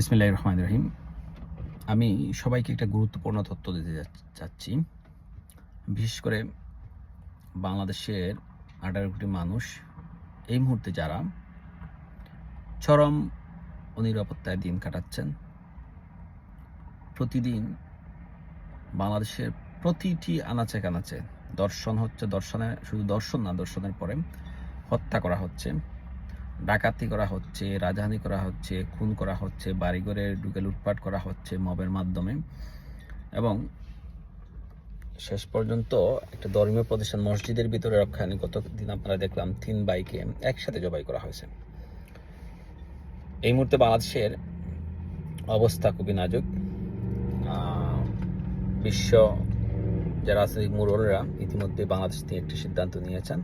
বিসমিল্লাহ রহমান রহিম। আমি সবাইকে একটা গুরুত্বপূর্ণ তথ্য দিতে চাচ্ছি। বিশেষ করে বাংলাদেশের আঠারো কোটি মানুষ, এই মুহূর্তে যারা চরম অনিরাপত্তায় দিন কাটাচ্ছেন, প্রতিদিন বাংলাদেশের প্রতিটি আনাচে কানাচে দর্শন হচ্ছে, দর্শনে শুধু দর্শন না, দর্শনের পরে হত্যা করা হচ্ছে। ডাকাতি করা হচ্ছে, রাজহানি করা হচ্ছে, খুন করা হচ্ছে, বাড়িঘরে ঢুকে লুটপাট করা হচ্ছে মবের মাধ্যমে। এবং শেষ পর্যন্ত একটা ধর্মীয় প্রতিষ্ঠান মসজিদের ভিতরে রক্ষায়নি। গত দিন আপনারা দেখলাম তিন বাইকে একসাথে জবাই করা হয়েছে। এই মুহূর্তে বাংলাদেশের অবস্থা খুবই নাজুক। বিশ্ব যে রাজনৈতিক মুরলরা ইতিমধ্যে বাংলাদেশ নিয়ে একটি সিদ্ধান্ত নিয়েছেন।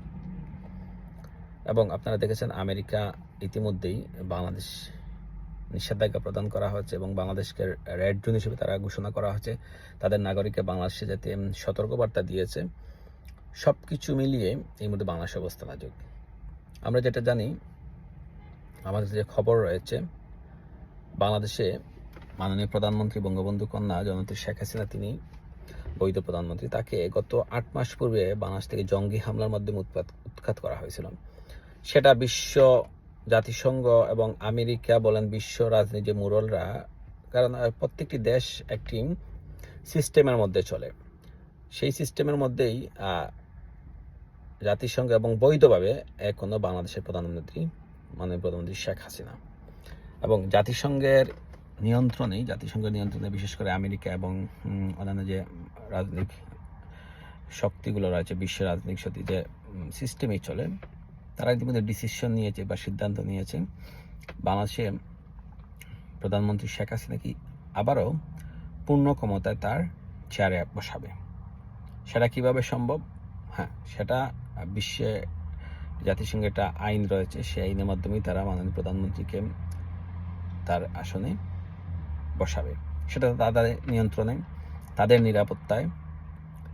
এবং আপনারা দেখেছেন আমেরিকা ইতিমধ্যেই বাংলাদেশ নিষেধাজ্ঞা প্রদান করা হয়েছে এবং বাংলাদেশকে রেড জোন হিসেবে তারা ঘোষণা করা হয়েছে। তাদের নাগরিককে বাংলাদেশে যাতে সতর্কবার্তা দিয়েছে। সব কিছু মিলিয়ে এই মধ্যে বাংলাদেশের অবস্থা নাজুক। আমরা যেটা জানি, আমাদের যে খবর রয়েছে, বাংলাদেশে মাননীয় প্রধানমন্ত্রী বঙ্গবন্ধু কন্যা জননেত্রী শেখ হাসিনা, তিনি বৈধ প্রধানমন্ত্রী, তাকে গত আট মাস পূর্বে বাংলাদেশ থেকে জঙ্গি হামলার মাধ্যমে উৎপাত উৎখাত করা হয়েছিল। সেটা বিশ্ব জাতিসংঘ এবং আমেরিকা বলেন বিশ্ব রাজনীতির মুরলরা কারণ প্রত্যেকটি দেশ একটি সিস্টেমের মধ্যে চলে। সেই সিস্টেমের মধ্যেই জাতিসংঘ এবং বৈধভাবে এখনও বাংলাদেশের প্রধানমন্ত্রী, মাননীয় প্রধানমন্ত্রী শেখ হাসিনা। এবং জাতিসংঘের নিয়ন্ত্রণেই, জাতিসংঘের নিয়ন্ত্রণে বিশেষ করে আমেরিকা এবং অন্যান্য যে রাজনৈতিক শক্তিগুলো রয়েছে, বিশ্ব রাজনৈতিক শক্তি যে সিস্টেমেই চলে তারা ইতিমধ্যে ডিসিশন নিয়েছে বা সিদ্ধান্ত নিয়েছে। বাংলাদেশে প্রধানমন্ত্রী শেখ হাসিনা কি আবারও পূর্ণ ক্ষমতায় তার চেয়ারে বসাবে? সেটা কীভাবে সম্ভব? হ্যাঁ সেটা বিশ্বে জাতিসংঘের একটা আইন রয়েছে, সেই আইনের মাধ্যমেই তারা মাননীয় প্রধানমন্ত্রীকে তার আসনে বসাবে। সেটা তাদের নিয়ন্ত্রণে, তাদের নিরাপত্তায়।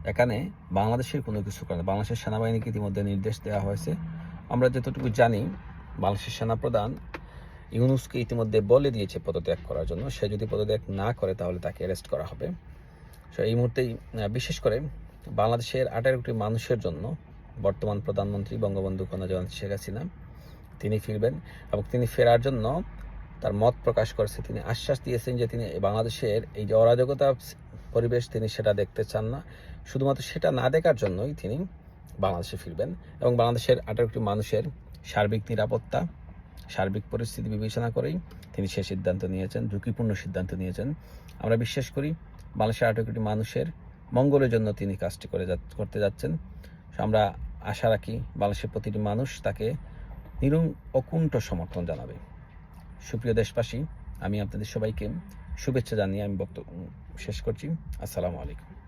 এখানে বাংলাদেশের কোনো কিছু করে। বাংলাদেশের সেনাবাহিনীকে ইতিমধ্যে নির্দেশ দেওয়া হয়েছে আমরা যতটুকু জানি, বাংলাদেশের সেনাপ্রধান ইউনুসকে ইতিমধ্যে বলে দিয়েছে পদত্যাগ করার জন্য। সে যদি পদত্যাগ না করে, তাহলে তাকে অ্যারেস্ট করা হবে। সো এই মুহূর্তেই বিশেষ করে বাংলাদেশের আঠারো কোটি মানুষের জন্য বর্তমান প্রধানমন্ত্রী বঙ্গবন্ধু কন্যা জয়ন্তী শেখ হাসিনা, তিনি ফিরবেন এবং তিনি ফেরার জন্য তার মত প্রকাশ করেছে। তিনি আশ্বাস দিয়েছেন যে তিনি বাংলাদেশের এই যে অরাজকতা পরিবেশ, তিনি সেটা দেখতে চান না। শুধুমাত্র সেটা না দেখার জন্যই তিনি বাংলাদেশে ফিরবেন এবং বাংলাদেশের আঠারো কোটি মানুষের সার্বিক নিরাপত্তা, সার্বিক পরিস্থিতি বিবেচনা করেই তিনি সে সিদ্ধান্ত নিয়েছেন, ঝুঁকিপূর্ণ সিদ্ধান্ত নিয়েছেন। আমরা বিশ্বাস করি বাংলাদেশের আঠারো মানুষের মঙ্গলের জন্য তিনি কাজটি করে যা- করতে যাচ্ছেন। আমরা আশা রাখি বাংলাদেশের প্রতিটি মানুষ তাকে নিরুং অকুণ্ঠ সমর্থন জানাবে। সুপ্রিয় দেশবাসী, আমি আপনাদের সবাইকে শুভেচ্ছা জানিয়ে আমি বক্তব্য শেষ করছি। আসসালামু আলাইকুম।